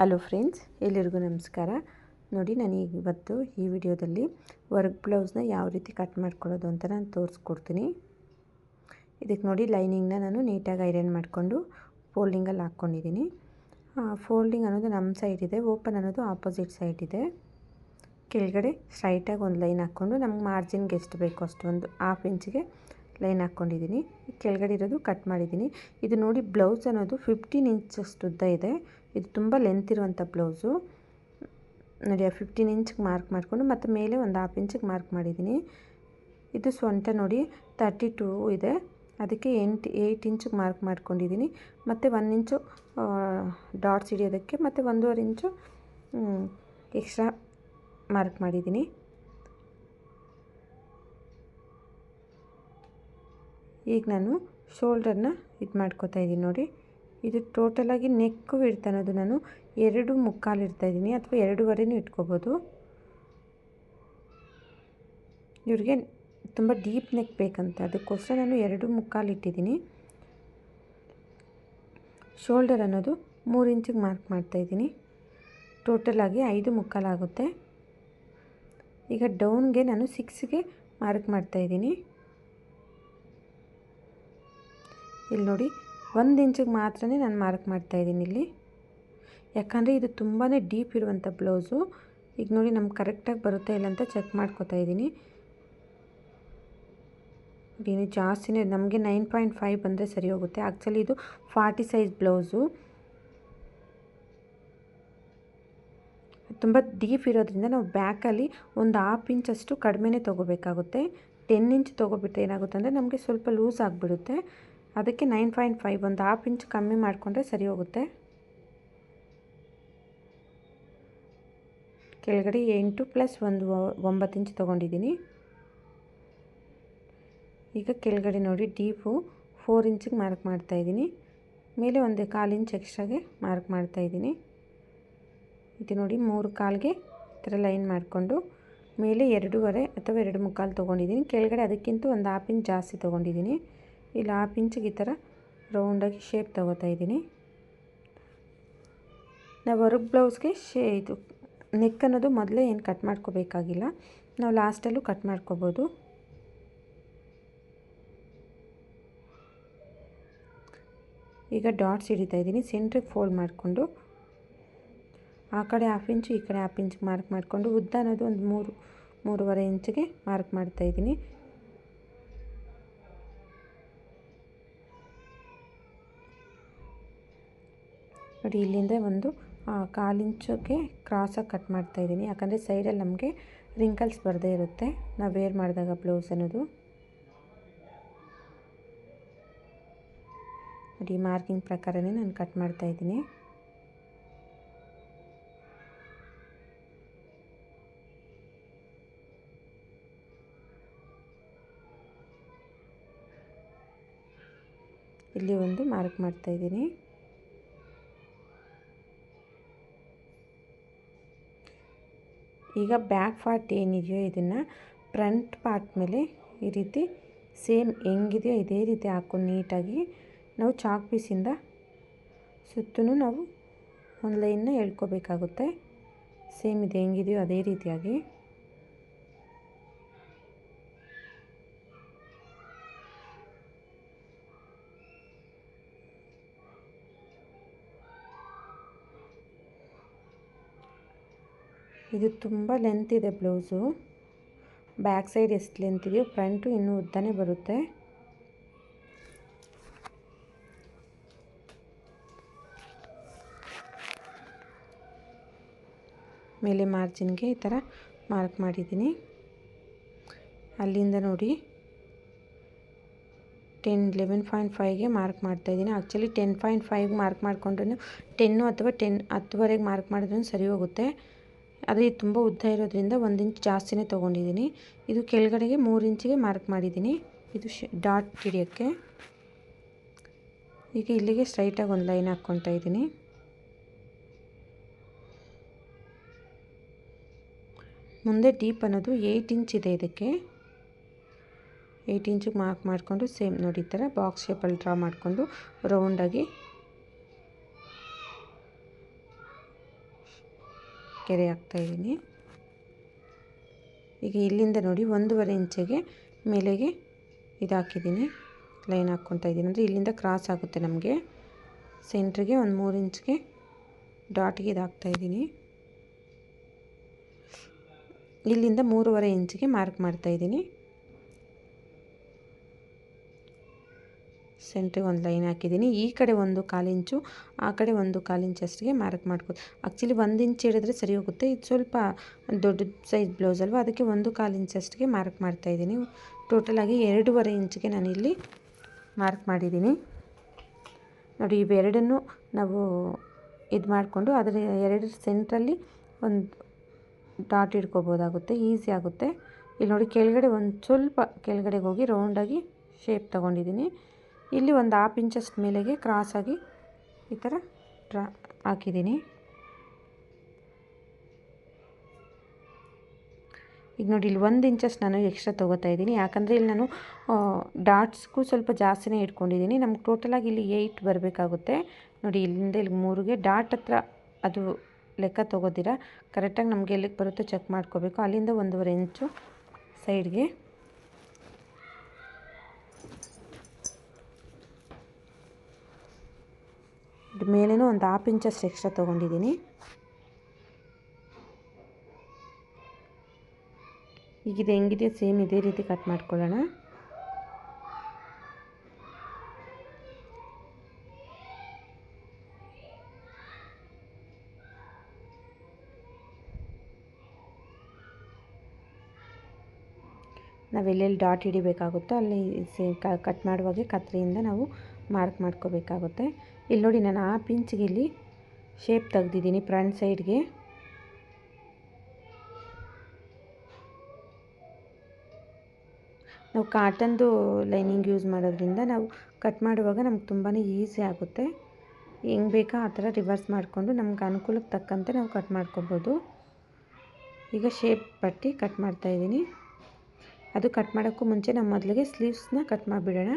Hello friends ಎಲ್ಲರಿಗೂ ನಮಸ್ಕಾರ. ನೋಡಿ, ನಾನು ಇವತ್ತು ಈ ವಿಡಿಯೋದಲ್ಲಿ ವರ್ಕ್ ಬ್ಲೌಸ್ನ ಯಾವ ರೀತಿ ಕಟ್ ಮಾಡ್ಕೊಳ್ಳೋದು ಅಂತ ನಾನು ತೋರಿಸ್ಕೊಡ್ತೀನಿ. ಇದಕ್ಕೆ ನೋಡಿ, ಲೈನಿಂಗ್ನ ನಾನು ನೀಟಾಗಿ ಐರನ್ ಮಾಡಿಕೊಂಡು ಫೋಲ್ಡಿಂಗಲ್ಲಿ ಹಾಕ್ಕೊಂಡಿದ್ದೀನಿ. ಫೋಲ್ಡಿಂಗ್ ಅನ್ನೋದು ನಮ್ಮ ಸೈಡ್ ಇದೆ, ಓಪನ್ ಅನ್ನೋದು ಆಪೋಸಿಟ್ ಸೈಡ್ ಇದೆ. ಕೆಳಗಡೆ ಸ್ಟ್ರೈಟಾಗಿ ಒಂದು ಲೈನ್ ಹಾಕ್ಕೊಂಡು ನಮ್ಗೆ ಮಾರ್ಜಿನ್ಗೆ ಎಷ್ಟು ಬೇಕು ಅಷ್ಟೊಂದು ಹಾಫ್ ಇಂಚಿಗೆ ಲೈನ್ ಹಾಕ್ಕೊಂಡಿದ್ದೀನಿ. ಕೆಳಗಡೆ ಇರೋದು ಕಟ್ ಮಾಡಿದ್ದೀನಿ. ಇದು ನೋಡಿ ಬ್ಲೌಸ್ ಅನ್ನೋದು ಫಿಫ್ಟೀನ್ ಇಂಚಸ್ ಉದ್ದ ಇದೆ. ಇದು ತುಂಬ ಲೆಂತ್ ಇರುವಂಥ ಬ್ಲೌಸು. ನೋಡಿ ಆ ಫಿಫ್ಟೀನ್ ಇಂಚ್ಗೆ ಮಾರ್ಕ್ ಮಾಡಿಕೊಂಡು ಮತ್ತು ಮೇಲೆ ಒಂದು ಹಾಫ್ ಇಂಚಿಗೆ ಮಾರ್ಕ್ ಮಾಡಿದ್ದೀನಿ. ಇದು ಸೊಂಟ ನೋಡಿ ತರ್ಟಿ ಟೂ ಇದೆ. ಅದಕ್ಕೆ ಎಂಟು ಏಯ್ಟ್ ಇಂಚಿಗೆ ಮಾರ್ಕ್ ಮಾಡ್ಕೊಂಡಿದ್ದೀನಿ. ಮತ್ತು ಒನ್ ಇಂಚು ಡಾಟ್ಸ್ ಹಿಡಿಯೋದಕ್ಕೆ ಮತ್ತು ಒಂದೂವರೆ ಇಂಚು ಎಕ್ಸ್ಟ್ರಾ ಮಾರ್ಕ್ ಮಾಡಿದ್ದೀನಿ. ಈಗ ನಾನು ಶೋಲ್ಡರ್ನ ಇದು ಮಾಡ್ಕೋತಾ ಇದ್ದೀನಿ ನೋಡಿ. ಇದು ಟೋಟಲಾಗಿ ನೆಕ್ಕು ಅನ್ನೋದು ನಾನು ಎರಡು ಮುಕ್ಕಾಲು ಇಡ್ತಾಯಿದ್ದೀನಿ ಅಥವಾ ಎರಡೂವರೆನೂ ಇಟ್ಕೋಬೋದು. ಇವ್ರಿಗೆ ತುಂಬ ಡೀಪ್ ನೆಕ್ ಬೇಕಂತ. ಅದಕ್ಕೋಸ್ಕರ ನಾನು ಎರಡು ಮುಕ್ಕಾಲು ಇಟ್ಟಿದ್ದೀನಿ. ಶೋಲ್ಡರ್ ಅನ್ನೋದು ಮೂರು ಇಂಚಿಗೆ ಮಾರ್ಕ್ ಮಾಡ್ತಾಯಿದ್ದೀನಿ ಟೋಟಲಾಗಿ ಐದು ಮುಕ್ಕಾಲಾಗುತ್ತೆ ಈಗ ಡೌನ್ಗೆ ನಾನು ಸಿಕ್ಸ್ಗೆ ಮಾರ್ಕ್ ಮಾಡ್ತಾಯಿದ್ದೀನಿ ಇಲ್ಲಿ ನೋಡಿ, ಒಂದು ಇಂಚಿಗೆ ಮಾತ್ರ ನಾನು ಮಾರ್ಕ್ ಮಾಡ್ತಾಯಿದ್ದೀನಿ ಇಲ್ಲಿ. ಯಾಕಂದರೆ ಇದು ತುಂಬಾ ಡೀಪ್ ಇರುವಂಥ ಬ್ಲೌಸು ಈಗ ನೋಡಿ, ನಮ್ಗೆ ಕರೆಕ್ಟಾಗಿ ಬರುತ್ತೆ ಇಲ್ಲ ಅಂತ ಚೆಕ್ ಮಾಡ್ಕೋತಾ ಇದ್ದೀನಿ. ಏನು ಜಾಸ್ತಿನೇ, ನಮಗೆ ನೈನ್ ಪಾಯಿಂಟ್ ಫೈವ್ ಬಂದರೆ ಸರಿ ಹೋಗುತ್ತೆ. ಆ್ಯಕ್ಚುಲಿ ಇದು ಫಾರ್ಟಿ ಸೈಜ್ ಬ್ಲೌಸು ತುಂಬ ಡೀಪ್ ಇರೋದ್ರಿಂದ ನಾವು ಬ್ಯಾಕಲ್ಲಿ ಒಂದು ಹಾಫ್ ಅಷ್ಟು ಕಡಿಮೆನೇ ತೊಗೋಬೇಕಾಗುತ್ತೆ. ಟೆನ್ ಇಂಚ್ ತೊಗೊಬಿಟ್ರೆ ಏನಾಗುತ್ತೆ ಅಂದರೆ ನಮಗೆ ಸ್ವಲ್ಪ ಲೂಸ್ ಆಗಿಬಿಡುತ್ತೆ. ಅದಕ್ಕೆ ನೈನ್ ಪಾಯಿಂಟ್ ಫೈವ್ ಒಂದು ಹಾಫ್ ಇಂಚ್ ಕಮ್ಮಿ ಮಾಡಿಕೊಂಡ್ರೆ ಸರಿ ಹೋಗುತ್ತೆ. ಕೆಳಗಡೆ ಎಂಟು ಪ್ಲಸ್ ಒಂದು ಒಂಬತ್ತು ಇಂಚ್ ತೊಗೊಂಡಿದ್ದೀನಿ. ಈಗ ಕೆಳಗಡೆ ನೋಡಿ ಡೀಪು ಫೋರ್ ಇಂಚಿಗೆ ಮಾರ್ಕ್ ಮಾಡ್ತಾಯಿದ್ದೀನಿ ಮೇಲೆ ಒಂದು ಕಾಲು ಇಂಚ್ ಎಕ್ಸ್ಟ್ರಾಗೆ ಮಾರ್ಕ್ ಮಾಡ್ತಾಯಿದ್ದೀನಿ ಇದು ನೋಡಿ ಮೂರು ಕಾಲಿಗೆ ಈ ಥರ ಲೈನ್ ಮಾಡಿಕೊಂಡು ಮೇಲೆ ಎರಡೂವರೆ ಅಥವಾ ಎರಡು ಮುಕ್ಕಾಲು ತೊಗೊಂಡಿದ್ದೀನಿ. ಕೆಳಗಡೆ ಅದಕ್ಕಿಂತ ಒಂದು ಹಾಫ್ ಇಂಚ್ ಜಾಸ್ತಿ ತೊಗೊಂಡಿದ್ದೀನಿ. ಇಲ್ಲಿ ಹಾಫ್ ಇಂಚಿಗೆ ಈ ಥರ ರೌಂಡಾಗಿ ಶೇಪ್ ತೊಗೋತಾ ಇದ್ದೀನಿ. ನಾವು ವರ್ಕ್ ಬ್ಲೌಸ್ಗೆ ಶೇ, ಇದು ನೆಕ್ ಅನ್ನೋದು ಮೊದಲೇ ಏನು ಕಟ್ ಮಾಡ್ಕೋಬೇಕಾಗಿಲ್ಲ. ನಾವು ಲಾಸ್ಟಲ್ಲೂ ಕಟ್ ಮಾಡ್ಕೋಬೋದು. ಈಗ ಡಾಟ್ಸ್ ಹಿಡಿತಾ ಇದ್ದೀನಿ ಸೆಂಟ್ರಿಗೆ ಫೋಲ್ಡ್ ಮಾಡಿಕೊಂಡು. ಆ ಕಡೆ ಹಾಫ್ ಇಂಚು ಈ ಕಡೆ ಹಾಫ್ ಇಂಚ್ಗೆ ಮಾರ್ಕ್ ಮಾಡಿಕೊಂಡು ಉದ್ದ ಅನ್ನೋದು ಒಂದು ಮೂರು, ಮೂರುವರೆ ಇಂಚಿಗೆ ಮಾರ್ಕ್ ಮಾಡ್ತಾಯಿದ್ದೀನಿ ನೋಡಿ, ಇಲ್ಲಿಂದ ಒಂದು ಕಾಲಿಂಚಿಗೆ ಕ್ರಾಸಾಗಿ ಕಟ್ ಮಾಡ್ತಾ ಇದ್ದೀನಿ. ಯಾಕಂದರೆ ಸೈಡಲ್ಲಿ ನಮಗೆ ರಿಂಕಲ್ಸ್ ಬರದೇ ಇರುತ್ತೆ. ನಾವು ವೇರ್ ಮಾಡಿದಾಗ ಬ್ಲೌಸ್ ಅನ್ನೋದು. ನೋಡಿ ಮಾರ್ಕಿಂಗ್ ಪ್ರಕಾರನೇ ನಾನು ಕಟ್ ಮಾಡ್ತಾ ಇದ್ದೀನಿ. ಇಲ್ಲಿ ಒಂದು ಮಾರ್ಕ್ ಮಾಡ್ತಾಯಿದ್ದೀನಿ ಈಗ ಬ್ಯಾಕ್ ಪಾರ್ಟ್ ಏನಿದೆಯೋ ಇದನ್ನು ಫ್ರಂಟ್ ಪಾರ್ಟ್ ಮೇಲೆ ಈ ರೀತಿ ಸೇಮ್ ಹೆಂಗಿದೆಯೋ ಇದೇ ರೀತಿ ಹಾಕ್ಕೊಂಡು ನೀಟಾಗಿ ನಾವು ಚಾಕ್ ಪೀಸಿಂದ ಸುತ್ತೂ ನಾವು ಒಂದು ಲೈನ್ನ ಎಳ್ಕೊಬೇಕಾಗುತ್ತೆ. ಸೇಮ್ ಇದು ಹೆಂಗಿದೆಯೋ ಅದೇ ರೀತಿಯಾಗಿ. ಇದು ತುಂಬ ಲೆಂತ್ ಇದೆ ಬ್ಲೌಸು ಬ್ಯಾಕ್ ಸೈಡ್ ಎಷ್ಟು ಲೆಂತ್ ಇದೆಯೋ ಫ್ರಂಟು ಇನ್ನೂ ಉದ್ದನೇ ಬರುತ್ತೆ. ಮೇಲೆ ಮಾರ್ಜಿನ್ಗೆ ಈ ಥರ ಮಾರ್ಕ್ ಮಾಡಿದ್ದೀನಿ. ಅಲ್ಲಿಂದ ನೋಡಿ ಟೆನ್ ಲೆವೆನ್ ಪಾಯಿಂಟ್ ಫೈವ್ಗೆ ಮಾರ್ಕ್ ಮಾಡ್ತಾಯಿದ್ದೀನಿ ಆ್ಯಕ್ಚುಲಿ ಟೆನ್ ಪಾಯಿಂಟ್ ಫೈವ್ಗೆ ಮಾರ್ಕ್ ಮಾಡಿಕೊಂಡ್ರೂ ಟೆನ್ನು ಅಥವಾ ಟೆನ್ ಹತ್ತುವರೆಗೆ ಮಾರ್ಕ್ ಮಾಡಿದ್ರೂ ಸರಿ ಹೋಗುತ್ತೆ. ಆದರೆ ಇದು ತುಂಬ ಉದ್ದ ಇರೋದ್ರಿಂದ ಒಂದು ಇಂಚ್ ಜಾಸ್ತಿನೇ ತೊಗೊಂಡಿದ್ದೀನಿ. ಇದು ಕೆಳಗಡೆಗೆ ಮೂರು ಇಂಚಿಗೆ ಮಾರ್ಕ್ ಮಾಡಿದ್ದೀನಿ. ಇದು ಶ್ ಡಾಟ್ ಹಿಡಿಯೋಕ್ಕೆ. ಈಗ ಇಲ್ಲಿಗೆ ಸ್ಟ್ರೈಟಾಗಿ ಒಂದು ಲೈನ್ ಹಾಕ್ಕೊತಾ ಇದ್ದೀನಿ. ಮುಂದೆ ಡೀಪ್ ಅನ್ನೋದು ಏಯ್ಟ್ ಇಂಚ್ ಇದೆ ಇದಕ್ಕೆ. ಏಯ್ಟ್ ಇಂಚಿಗೆ ಮಾರ್ಕ್ ಮಾಡಿಕೊಂಡು ಸೇಮ್ ನೋಡಿ ಈ ಥರ ಬಾಕ್ಸ್ ಶೇಪಲ್ಲಿ ಡ್ರಾ ಮಾಡಿಕೊಂಡು ರೌಂಡಾಗಿ ಕೆರೆ ಹಾಕ್ತಾಯಿದ್ದೀನಿ ಈಗ ಇಲ್ಲಿಂದ ನೋಡಿ ಒಂದೂವರೆ ಇಂಚಿಗೆ ಮೇಲೆಗೆ ಇದು ಹಾಕಿದ್ದೀನಿ. ಲೈನ್ ಹಾಕ್ಕೊತಾ ಇದ್ದೀನಿ. ಅಂದರೆ ಇಲ್ಲಿಂದ ಕ್ರಾಸ್ ಆಗುತ್ತೆ ನಮಗೆ. ಸೆಂಟ್ರಿಗೆ ಒಂದು ಮೂರು ಇಂಚ್ಗೆ ಡಾಟ್ಗೆ ಇದು ಹಾಕ್ತಾಯಿದ್ದೀನಿ ಇಲ್ಲಿಂದ ಮೂರುವರೆ ಇಂಚಿಗೆ ಮಾರ್ಕ್ ಮಾಡ್ತಾಯಿದ್ದೀನಿ ಸೆಂಟ್ರಿಗೆ ಒಂದು ಲೈನ್ ಹಾಕಿದ್ದೀನಿ. ಈ ಕಡೆ ಒಂದು ಕಾಲು ಇಂಚು, ಆ ಕಡೆ ಒಂದು ಕಾಲು ಇಂಚಷ್ಟಿಗೆ ಮಾರ್ಕ್ ಮಾಡ್ಕೊ ಆ್ಯಕ್ಚುಲಿ ಒಂದು ಇಂಚ್ ಹಿಡಿದ್ರೆ ಸರಿ ಹೋಗುತ್ತೆ. ಇದು ಸ್ವಲ್ಪ ದೊಡ್ಡ ಸೈಜ್ ಬ್ಲೌಸ್ ಅಲ್ವಾ, ಅದಕ್ಕೆ ಒಂದು ಕಾಲು ಇಂಚಷ್ಟಿಗೆ ಮಾರ್ಕ್ ಮಾಡ್ತಾಯಿದ್ದೀನಿ ಟೋಟಲಾಗಿ ಎರಡೂವರೆ ಇಂಚಿಗೆ ನಾನಿಲ್ಲಿ ಮಾರ್ಕ್ ಮಾಡಿದ್ದೀನಿ. ನೋಡಿ ಇವೆರಡನ್ನು ನಾವು ಇದು ಮಾಡಿಕೊಂಡು ಅದರ ಎರಡು ಸೆಂಟ್ರಲ್ಲಿ ಒಂದು ಡಾಟ್ ಇಟ್ಕೋಬೋದಾಗುತ್ತೆ ಈಸಿ ಆಗುತ್ತೆ. ಇಲ್ಲಿ ನೋಡಿ, ಕೆಳಗಡೆ ಒಂದು ಸ್ವಲ್ಪ ಕೆಳಗಡೆಗೆ ಹೋಗಿ ರೌಂಡಾಗಿ ಶೇಪ್ ತೊಗೊಂಡಿದ್ದೀನಿ. ಇಲ್ಲಿ ಒಂದು ಹಾಫ್ ಇಂಚಸ್ ಮೇಲೆಗೆ ಕ್ರಾಸಾಗಿ ಈ ಥರ ಡ್ರಾ ಹಾಕಿದ್ದೀನಿ. ಈಗ ನೋಡಿ, ಇಲ್ಲಿ ಒಂದು ಇಂಚಸ್ ನಾನು ಎಕ್ಸ್ಟ್ರಾ ತೊಗೋತಾ ಇದ್ದೀನಿ. ಯಾಕಂದರೆ ಇಲ್ಲಿ ನಾನು ಡಾಟ್ಸ್ಗೂ ಸ್ವಲ್ಪ ಜಾಸ್ತಿನೇ ಇಟ್ಕೊಂಡಿದ್ದೀನಿ. ನಮ್ಗೆ ಟೋಟಲಾಗಿ ಇಲ್ಲಿ ಏಯ್ಟ್ ಬರಬೇಕಾಗುತ್ತೆ. ನೋಡಿ, ಇಲ್ಲಿಂದ ಇಲ್ಲಿ ಮೂರಿಗೆ ಡಾಟ್ ಹತ್ರ ಅದು ಲೆಕ್ಕ ತೊಗೋದಿರ. ಕರೆಕ್ಟಾಗಿ ನಮಗೆ ಎಲ್ಲಿಗೆ ಬರುತ್ತೋ ಚೆಕ್ ಮಾಡ್ಕೋಬೇಕು. ಅಲ್ಲಿಂದ ಒಂದೂವರೆ ಇಂಚು ಸೈಡ್ಗೆ ಮೇಲೇನೂ ಒಂದು ಹಾಫ್ ಇಂಚಸ್ ಎಕ್ಸ್ಟ್ರಾ ತೊಗೊಂಡಿದ್ದೀನಿ. ಈಗ ಇದು ಹೆಂಗಿದೆ ಸೇಮ್ ಇದೇ ರೀತಿ ಕಟ್ ಮಾಡ್ಕೊಳ್ಳೋಣ. ನಾವೆಲ್ಲೆಲ್ಲಿ ಡಾಟ್ ಹಿಡಿಬೇಕಾಗುತ್ತೋ ಅಲ್ಲಿ ಸೇ ಕಟ್ ಮಾಡುವಾಗೆ ಕತ್ರಿಯಿಂದ ನಾವು ಮಾರ್ಕ್ ಮಾಡ್ಕೋಬೇಕಾಗುತ್ತೆ. ಇಲ್ಲಿ ನೋಡಿ, ನಾನು ಆ ಪಿಂಚ್ಗೆ ಇಲ್ಲಿ ಶೇಪ್ ತೆಗ್ದಿದ್ದೀನಿ ಫ್ರಂಟ್ ಸೈಡ್ಗೆ ನಾವು ಕಾಟನ್ದು ಲೈನಿಂಗ್ ಯೂಸ್ ಮಾಡೋದ್ರಿಂದ ನಾವು ಕಟ್ ಮಾಡುವಾಗ ನಮ್ಗೆ ತುಂಬಾ ಈಸಿ ಆಗುತ್ತೆ. ಹೆಂಗೆ ಬೇಕೋ ಆ ಥರ ರಿವರ್ಸ್ ಮಾಡಿಕೊಂಡು ನಮ್ಗೆ ಅನುಕೂಲಕ್ಕೆ ತಕ್ಕಂತೆ ನಾವು ಕಟ್ ಮಾಡ್ಕೊಬೋದು. ಈಗ ಶೇಪ್ ಪಟ್ಟಿ ಕಟ್ ಮಾಡ್ತಾಯಿದ್ದೀನಿ ಅದು ಕಟ್ ಮಾಡೋಕ್ಕೂ ಮುಂಚೆ ನಾವು ಮೊದಲಿಗೆ ಸ್ಲೀವ್ಸ್ನ ಕಟ್ ಮಾಡಿಬಿಡೋಣ.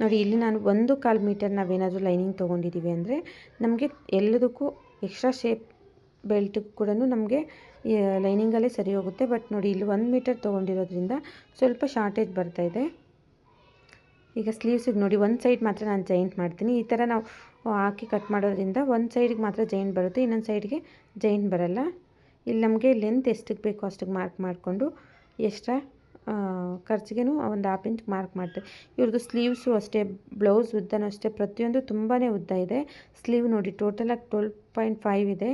ನೋಡಿ, ಇಲ್ಲಿ ನಾನು ಒಂದು ಕಾಲು ಮೀಟರ್ ನಾವೇನಾದರೂ ಲೈನಿಂಗ್ ತೊಗೊಂಡಿದ್ದೀವಿ ಅಂದರೆ ನಮಗೆ ಎಲ್ಲದಕ್ಕೂ ಎಕ್ಸ್ಟ್ರಾ ಶೇಪ್ ಬೆಲ್ಟ್ ಕೂಡ ನಮಗೆ ಲೈನಿಂಗಲ್ಲೇ ಸರಿ ಹೋಗುತ್ತೆ. ಬಟ್ ನೋಡಿ, ಇಲ್ಲಿ ಒಂದು ಮೀಟರ್ ತೊಗೊಂಡಿರೋದ್ರಿಂದ ಸ್ವಲ್ಪ ಶಾರ್ಟೇಜ್ ಬರ್ತಾಯಿದೆ ಈಗ ಸ್ಲೀವ್ಸಿಗೆ ನೋಡಿ, ಒಂದು ಸೈಡ್ ಮಾತ್ರ ನಾನು ಜೈಂಟ್ ಮಾಡ್ತೀನಿ. ಈ ಥರ ನಾವು ಹಾಕಿ ಕಟ್ ಮಾಡೋದ್ರಿಂದ ಒಂದು ಸೈಡಿಗೆ ಮಾತ್ರ ಜೈಂಟ್ ಬರುತ್ತೆ, ಇನ್ನೊಂದು ಸೈಡ್ಗೆ ಜೈಂಟ್ ಬರಲ್ಲ. ಇಲ್ಲಿ ನಮಗೆ ಲೆಂತ್ ಎಷ್ಟಕ್ಕೆ ಬೇಕೋ ಅಷ್ಟಕ್ಕೆ ಮಾರ್ಕ್ ಮಾಡಿಕೊಂಡು ಎಕ್ಸ್ಟ್ರಾ ಖರ್ಚಿಗೆನೂ ಒಂದು ಹಾಫ್ ಇಂಚ್ ಮಾರ್ಕ್ ಮಾಡ್ತಾರೆ ಇವ್ರದ್ದು ಸ್ಲೀವ್ಸು ಅಷ್ಟೇ ಬ್ಲೌಸ್ ಉದ್ದನೂ ಅಷ್ಟೇ, ಪ್ರತಿಯೊಂದು ತುಂಬಾ ಉದ್ದ ಇದೆ. ಸ್ಲೀವ್ ನೋಡಿ ಟೋಟಲಾಗಿ ಟ್ವೆಲ್ ಪಾಯಿಂಟ್ ಫೈವ್ ಇದೆ.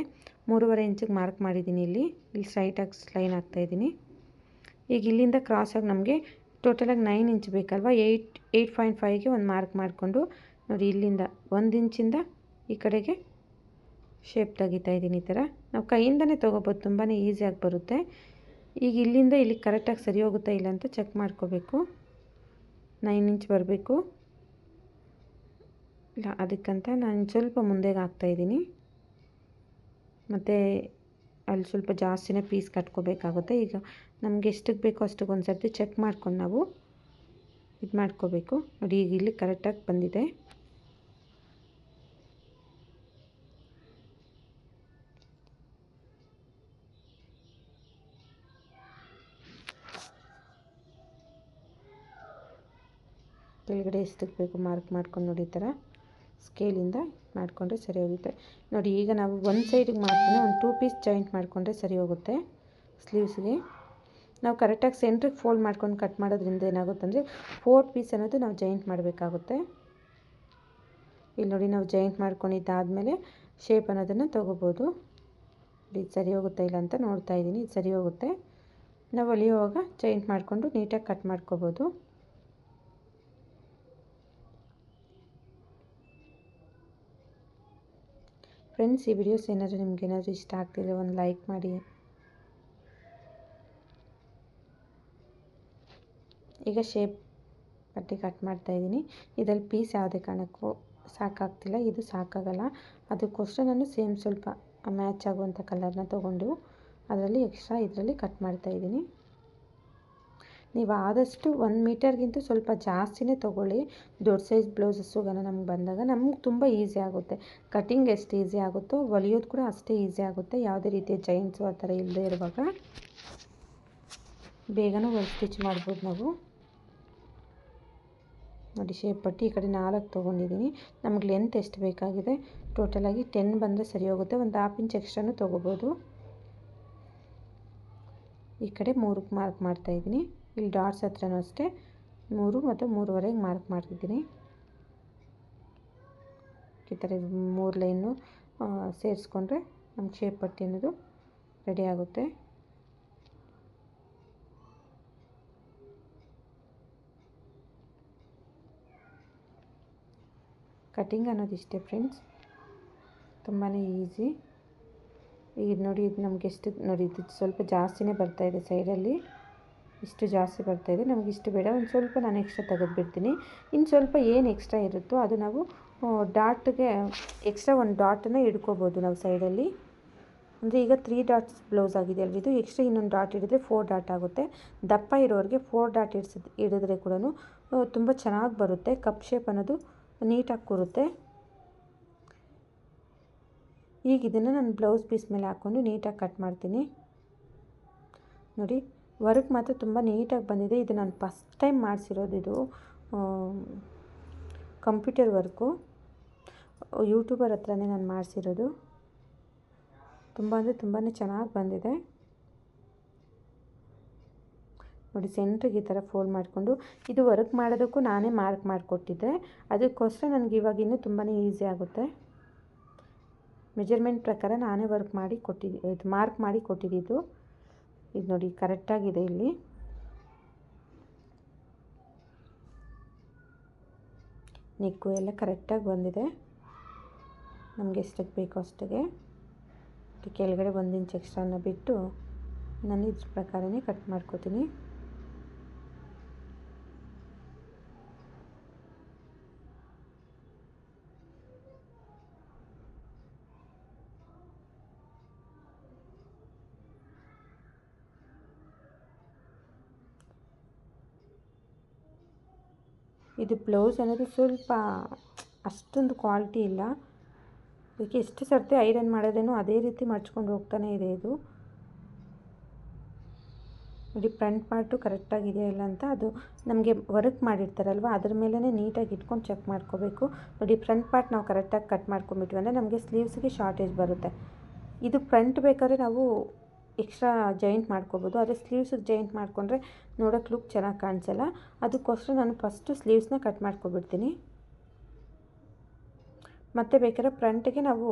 ಮೂರುವರೆ ಇಂಚಿಗೆ ಮಾರ್ಕ್ ಮಾಡಿದ್ದೀನಿ ಇಲ್ಲಿ. ಇಲ್ಲಿ ಸ್ಟ್ರೈಟಾಗಿ ಲೈನ್ ಹಾಕ್ತಾಯಿದ್ದೀನಿ ಈಗ ಇಲ್ಲಿಂದ ಕ್ರಾಸಾಗಿ ನಮಗೆ ಟೋಟಲಾಗಿ ನೈನ್ ಇಂಚ್ ಬೇಕಲ್ವಾ? ಏಯ್ಟ್ ಏಯ್ಟ್ ಪಾಯಿಂಟ್ ಫೈವ್ಗೆ ಒಂದು ಮಾರ್ಕ್ ಮಾಡಿಕೊಂಡು ನೋಡಿ ಇಲ್ಲಿಂದ ಒಂದು ಇಂಚಿಂದ ಈ ಕಡೆಗೆ ಶೇಪ್ ತೆಗಿತಾ ಇದ್ದೀನಿ ಈ ಥರ. ನಾವು ಕೈಯಿಂದನೇ ತೊಗೋಬೋದು ತುಂಬಾ ಈಸಿಯಾಗಿ ಬರುತ್ತೆ. ಈಗ ಇಲ್ಲಿಂದ ಇಲ್ಲಿ ಕರೆಕ್ಟಾಗಿ ಸರಿ ಹೋಗುತ್ತಾ ಇಲ್ಲ ಅಂತ ಚೆಕ್ ಮಾಡ್ಕೋಬೇಕು. ನೈನ್ ಇಂಚ್ ಬರಬೇಕು. ಇಲ್ಲ, ಅದಕ್ಕಂತ ನಾನು ಸ್ವಲ್ಪ ಮುಂದೆಗೆ ಹಾಕ್ತಾಯಿದ್ದೀನಿ ಮತ್ತು ಅಲ್ಲಿ ಸ್ವಲ್ಪ ಜಾಸ್ತಿನೇ ಪೀಸ್ ಕಟ್ಕೋಬೇಕಾಗುತ್ತೆ. ಈಗ ನಮ್ಗೆ ಎಷ್ಟಕ್ಕೆ ಬೇಕೋ ಅಷ್ಟಕ್ಕೆ ಒಂದು ಸರ್ತಿ ಚೆಕ್ ಮಾಡ್ಕೊಂಡು ನಾವು ಇದು ಮಾಡ್ಕೋಬೇಕು ನೋಡಿ, ಈಗ ಇಲ್ಲಿ ಕರೆಕ್ಟಾಗಿ ಬಂದಿದೆ. ಕೆಳಗಡೆ ಎಷ್ಟಕ್ಕೆ ಬೇಕು ಮಾರ್ಕ್ ಮಾಡ್ಕೊಂಡು ನೋಡಿ ಈ ಥರ ಸ್ಕೇಲಿಂದ ಮಾಡಿಕೊಂಡ್ರೆ ಸರಿ ಹೋಗುತ್ತೆ. ನೋಡಿ, ಈಗ ನಾವು ಒಂದು ಸೈಡಿಗೆ ಮಾತ್ರ ಒಂದು ಟೂ ಪೀಸ್ ಜಾಯಿಂಟ್ ಮಾಡಿಕೊಂಡ್ರೆ ಸರಿ ಹೋಗುತ್ತೆ ಸ್ಲೀವ್ಸ್ಗೆ ನಾವು ಕರೆಕ್ಟಾಗಿ ಸೆಂಟ್ರಿಗೆ ಫೋಲ್ಡ್ ಮಾಡ್ಕೊಂಡು ಕಟ್ ಮಾಡೋದ್ರಿಂದ ಏನಾಗುತ್ತೆ ಅಂದರೆ ಫೋರ್ ಪೀಸ್ ಅನ್ನೋದು ನಾವು ಜಾಯಿಂಟ್ ಮಾಡಬೇಕಾಗುತ್ತೆ. ಇಲ್ಲಿ ನೋಡಿ, ನಾವು ಜಾಯಿಂಟ್ ಮಾಡ್ಕೊಂಡಿದ್ದಾದಮೇಲೆ ಶೇಪ್ ಅನ್ನೋದನ್ನು ತೊಗೋಬೋದು. ಇದು ಸರಿ ಹೋಗುತ್ತಾ ಇಲ್ಲ ಅಂತ ನೋಡ್ತಾ ಇದ್ದೀನಿ, ಇದು ಸರಿ ಹೋಗುತ್ತೆ. ನಾವು ಹೊಲಿಯುವಾಗ ಜಾಯಿಂಟ್ ಮಾಡಿಕೊಂಡು ನೀಟಾಗಿ ಕಟ್ ಮಾಡ್ಕೋಬೋದು. ಫ್ರೆಂಡ್ಸ್ ಈ ವಿಡಿಯೋಸ್ ಏನಾದರೂ ನಿಮ್ಗೆ ಏನಾದರೂ ಇಷ್ಟ ಆಗ್ತಿದ್ರೆ ಒಂದು ಲೈಕ್ ಮಾಡಿ. ಈಗ ಶೇಪ್ ಬಟ್ಟೆ ಕಟ್ ಮಾಡ್ತಾ ಇದ್ದೀನಿ. ಇದರಲ್ಲಿ ಪೀಸ್ ಯಾವುದೇ ಕಾರಣಕ್ಕೂ ಸಾಕಾಗ್ತಿಲ್ಲ. ಇದು ಸಾಕಾಗಲ್ಲ. ಅದಕ್ಕೋಸ್ಕರ ನಾನು ಸೇಮ್ ಸ್ವಲ್ಪ ಮ್ಯಾಚ್ ಆಗುವಂಥ ಕಲರ್ನ ತೊಗೊಂಡು, ಅದರಲ್ಲಿ ಎಕ್ಸ್ಟ್ರಾ ಇದರಲ್ಲಿ ಕಟ್ ಮಾಡ್ತಾಯಿದ್ದೀನಿ ನೀವು ಆದಷ್ಟು ಒಂದು ಮೀಟರ್ಗಿಂತ ಸ್ವಲ್ಪ ಜಾಸ್ತಿನೇ ತೊಗೊಳ್ಳಿ. ದೊಡ್ಡ ಸೈಜ್ ಬ್ಲೌಸಸ್ಸುಗನ ನಮ್ಗೆ ಬಂದಾಗ ನಮ್ಗೆ ತುಂಬ ಈಸಿ ಆಗುತ್ತೆ. ಕಟಿಂಗ್ ಎಷ್ಟು ಈಸಿ ಆಗುತ್ತೋ ಹೊಲಿಯೋದು ಕೂಡ ಅಷ್ಟೇ ಈಸಿ ಆಗುತ್ತೆ. ಯಾವುದೇ ರೀತಿಯ ಜೈನ್ಸು ಆ ಥರ ಇಲ್ಲದೆ ಇರುವಾಗ. ಬೇಗನೆ ಒಂದು ಸ್ಟಿಚ್ ಮಾಡ್ಬೋದು ನಾವು. ನೋಡಿ ಶೇಪ್ ಪಟ್ಟಿ ಈ ಕಡೆ ನಾಲ್ಕು ತೊಗೊಂಡಿದ್ದೀನಿ. ನಮ್ಗೆ ಲೆಂತ್ ಎಷ್ಟು ಬೇಕಾಗಿದೆ? ಟೋಟಲಾಗಿ ಟೆನ್ ಬಂದರೆ ಸರಿ ಹೋಗುತ್ತೆ. ಒಂದು ಹಾಫ್ ಇಂಚ್ ಎಕ್ಸ್ಟ್ರಾನು ತೊಗೋಬೋದು. ಈ ಕಡೆ ಮೂರಕ್ಕೆ ಮಾರ್ಕ್ ಮಾಡ್ತಾಯಿದ್ದೀನಿ ಇಲ್ಲಿ ಡಾಟ್ಸ್ ಹತ್ರನೂ ಅಷ್ಟೇ. ಮೂರು ಮತ್ತು ಮೂರುವರೆಗೆ ಮಾರ್ಕ್ ಮಾಡ್ತಿದ್ದೀನಿ. ಈ ಥರ ಮೂರು ಲೈನು ಸೇರಿಸ್ಕೊಂಡ್ರೆ ನಮ್ಮ ಶೇಪ್ ಪಟ್ಟಿ ಅನ್ನೋದು ರೆಡಿ ಆಗುತ್ತೆ. ಕಟಿಂಗ್ ಅನ್ನೋದು ಇಷ್ಟೇ ಫ್ರೆಂಡ್ಸ್ ತುಂಬಾ ಈಸಿ ಈಗ ನೋಡಿ, ಇದು ನಮ್ಗೆ ಎಷ್ಟು, ನೋಡಿ, ಇದು ಸ್ವಲ್ಪ ಜಾಸ್ತಿನೇ ಬರ್ತಾಯಿದೆ ಸೈಡಲ್ಲಿ ಇಷ್ಟು ಜಾಸ್ತಿ ಬರ್ತಾಯಿದೆ ನಮಗೆ ಇಷ್ಟು ಬೇಡ. ಒಂದು ಸ್ವಲ್ಪ ನಾನು ಎಕ್ಸ್ಟ್ರಾ ತೆಗೆದುಬಿಡ್ತೀನಿ. ಇನ್ನು ಸ್ವಲ್ಪ ಏನು ಎಕ್ಸ್ಟ್ರಾ ಇರುತ್ತೋ ಅದು ನಾವು ಡಾಟ್ಗೆ ಎಕ್ಸ್ಟ್ರಾ ಒಂದು ಡಾಟನ್ನು ಹಿಡ್ಕೋಬೋದು ನಾವು ಸೈಡಲ್ಲಿ. ಅಂದರೆ ಈಗ ತ್ರೀ ಡಾಟ್ಸ್ ಬ್ಲೌಸ್ ಆಗಿದೆ ಅಲ್ವ ಇದು ಎಕ್ಸ್ಟ್ರಾ ಇನ್ನೊಂದು ಡಾಟ್ ಹಿಡಿದ್ರೆ ಫೋರ್ ಡಾಟ್ ಆಗುತ್ತೆ. ದಪ್ಪ ಇರೋರಿಗೆ ಫೋರ್ ಡಾಟ್ ಇಡ್ಸಿದ್ ಹಿಡಿದ್ರೆ ಕೂಡ ತುಂಬ ಚೆನ್ನಾಗಿ ಬರುತ್ತೆ. ಕಪ್ ಶೇಪ್ ಅನ್ನೋದು ನೀಟಾಗಿ ಕೂರುತ್ತೆ. ಈಗ ಇದನ್ನು ನಾನು ಬ್ಲೌಸ್ ಪೀಸ್ ಮೇಲೆ ಹಾಕ್ಕೊಂಡು ನೀಟಾಗಿ ಕಟ್ ಮಾಡ್ತೀನಿ. ನೋಡಿ. ವರ್ಕ್ ಮಾತ್ರ ತುಂಬ ನೀಟಾಗಿ ಬಂದಿದೆ. ಇದು ನಾನು ಫಸ್ಟ್ ಟೈಮ್ ಮಾಡಿಸಿರೋದು ಇದು ಕಂಪ್ಯೂಟರ್ ವರ್ಕು. ಯೂಟ್ಯೂಬರ್ ಹತ್ರನೇ ನಾನು ಮಾಡಿಸಿರೋದು. ತುಂಬ ಅಂದರೆ ತುಂಬಾ ಚೆನ್ನಾಗಿ ಬಂದಿದೆ. ನೋಡಿ, ಸೆಂಟ್ರಿಗೆ ಈ ಥರ ಫೋಲ್ಡ್ ಮಾಡಿಕೊಂಡು, ಇದು ವರ್ಕ್ ಮಾಡೋದಕ್ಕೂ ನಾನೇ ಮಾರ್ಕ್ ಮಾಡಿಕೊಟ್ಟಿದ್ದೆ. ಅದಕ್ಕೋಸ್ಕರ ನನಗೆ ಇವಾಗ ಇನ್ನೂ ತುಂಬಾ ಈಸಿ ಆಗುತ್ತೆ. ಮೆಜರ್ಮೆಂಟ್ ಪ್ರಕಾರ ನಾನೇ ವರ್ಕ್ ಮಾಡಿ ಕೊಟ್ಟಿದ್ದೆ, ಇದು ಮಾರ್ಕ್ ಮಾಡಿ ಕೊಟ್ಟಿದ್ದು ಇದು ನೋಡಿ, ಕರೆಕ್ಟಾಗಿದೆ ಇಲ್ಲಿ. ನೆಕ್ಕು ಎಲ್ಲ ಕರೆಕ್ಟಾಗಿ ಬಂದಿದೆ. ನಮಗೆ ಎಷ್ಟಕ್ಕೆ ಬೇಕು ಅಷ್ಟಿಗೆ ಕೆಳಗಡೆ ಒಂದು ಇಂಚ್ ಎಕ್ಸ್ಟ್ರಾನ ಬಿಟ್ಟು, ನಾನು ಇದ್ರ ಪ್ರಕಾರನೇ ಕಟ್ ಮಾಡ್ಕೋತೀನಿ. ಇದು ಬ್ಲೌಸ್ ಅನ್ನೋದು ಸ್ವಲ್ಪ ಅಷ್ಟೊಂದು ಕ್ವಾಲಿಟಿ ಇಲ್ಲ. ಅದಕ್ಕೆ ಎಷ್ಟು ಸರ್ತಿ ಐರನ್ ಮಾಡೋದೇನೋ ಅದೇ ರೀತಿ ಮಡ್ಚ್ಕೊಂಡು ಹೋಗ್ತಾನೆ ಇದೆ ಇದು. ನೋಡಿ, ಫ್ರಂಟ್ ಪಾರ್ಟು ಕರೆಕ್ಟಾಗಿದೆಯಾ ಇಲ್ಲ ಅಂತ ಅದು ನಮಗೆ ವರ್ಕ್ ಮಾಡಿರ್ತಾರಲ್ವ? ಅದ್ರ ಮೇಲೇ ನೀಟಾಗಿ ಇಟ್ಕೊಂಡು ಚೆಕ್ ಮಾಡ್ಕೋಬೇಕು. ನೋಡಿ, ಫ್ರಂಟ್ ಪಾರ್ಟ್ ನಾವು ಕರೆಕ್ಟಾಗಿ ಕಟ್ ಮಾಡ್ಕೊಂಬಿಟ್ವಿ ಅಂದರೆ ನಮಗೆ ಸ್ಲೀವ್ಸ್ಗೆ ಶಾರ್ಟೇಜ್ ಬರುತ್ತೆ. ಇದು ಫ್ರಂಟ್ ಬೇಕಾದ್ರೆ ನಾವು ಎಕ್ಸ್ಟ್ರಾ ಜಾಯಿಂಟ್ ಮಾಡ್ಕೋಬೋದು. ಆದರೆ ಸ್ಲೀವ್ಸ್ ಜಾಯಿಂಟ್ ಮಾಡಿಕೊಂಡ್ರೆ ನೋಡೋಕೆ ಲುಕ್ ಚೆನ್ನಾಗಿ ಕಾಣಿಸಲ್ಲ. ಅದಕ್ಕೋಸ್ಕರ ನಾನು ಫಸ್ಟು ಸ್ಲೀವ್ಸ್ನ ಕಟ್ ಮಾಡ್ಕೊಬಿಡ್ತೀನಿ. ಮತ್ತು ಬೇಕಾದ್ರೆ ಫ್ರಂಟಿಗೆ ನಾವು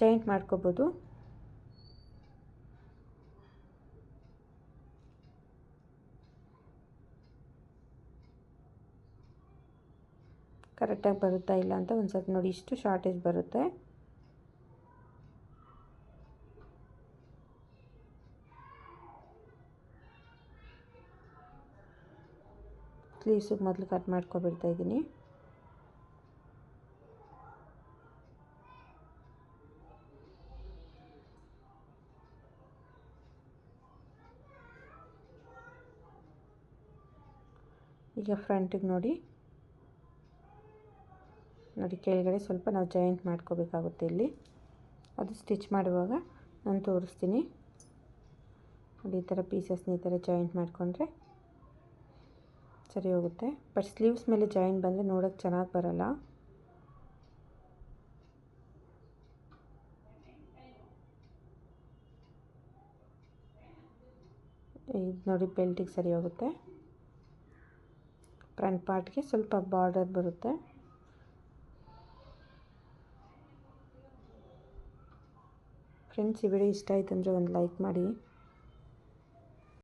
ಜಾಯಿಂಟ್ ಮಾಡ್ಕೋಬೋದು. ಕರೆಕ್ಟಾಗಿ ಬರುತ್ತಾ ಇಲ್ಲ ಅಂತ ಒಂದು ಸ್ವಲ್ಪ ನೋಡಿ, ಇಷ್ಟು ಶಾರ್ಟೇಜ್ ಬರುತ್ತೆ. ಸ್ಲೀವ್ಸಿಗೆ ಮೊದಲು ಕಟ್ ಮಾಡ್ಕೊಬಿಡ್ತಾ ಇದ್ದೀನಿ. ಈಗ ಫ್ರಂಟಿಗೆ ನೋಡಿ. ನೋಡಿ, ಕೆಳಗಡೆ ಸ್ವಲ್ಪ ನಾವು ಜಾಯಿಂಟ್ ಮಾಡ್ಕೋಬೇಕಾಗುತ್ತೆ ಇಲ್ಲಿ. ಅದು ಸ್ಟಿಚ್ ಮಾಡುವಾಗ ನಾನು ತೋರಿಸ್ತೀನಿ. ನೋಡಿ, ಈ ಥರ ಪೀಸಸ್ನ ಈ ಥರ ಜಾಯಿಂಟ್ ಮಾಡಿಕೊಂಡ್ರೆ ಸರಿ ಹೋಗುತ್ತೆ. ಬಟ್ ಸ್ಲೀವ್ಸ್ ಮೇಲೆ ಜಾಯಿನ್ ಬಂದರೆ ನೋಡೋಕ್ಕೆ ಚೆನ್ನಾಗಿ ಬರಲ್ಲ. ಇದು ನೋಡಿ ಬೆಲ್ಟಿಗೆ ಸರಿ ಹೋಗುತ್ತೆ. ಫ್ರಂಟ್ ಪಾರ್ಟ್ಗೆ ಸ್ವಲ್ಪ ಬಾರ್ಡರ್ ಬರುತ್ತೆ. ಫ್ರೆಂಡ್ಸ್ ಈ ವಿಡಿಯೋ ಇಷ್ಟ ಆಯ್ತು ಅಂದರೆ ಒಂದು ಲೈಕ್ ಮಾಡಿ.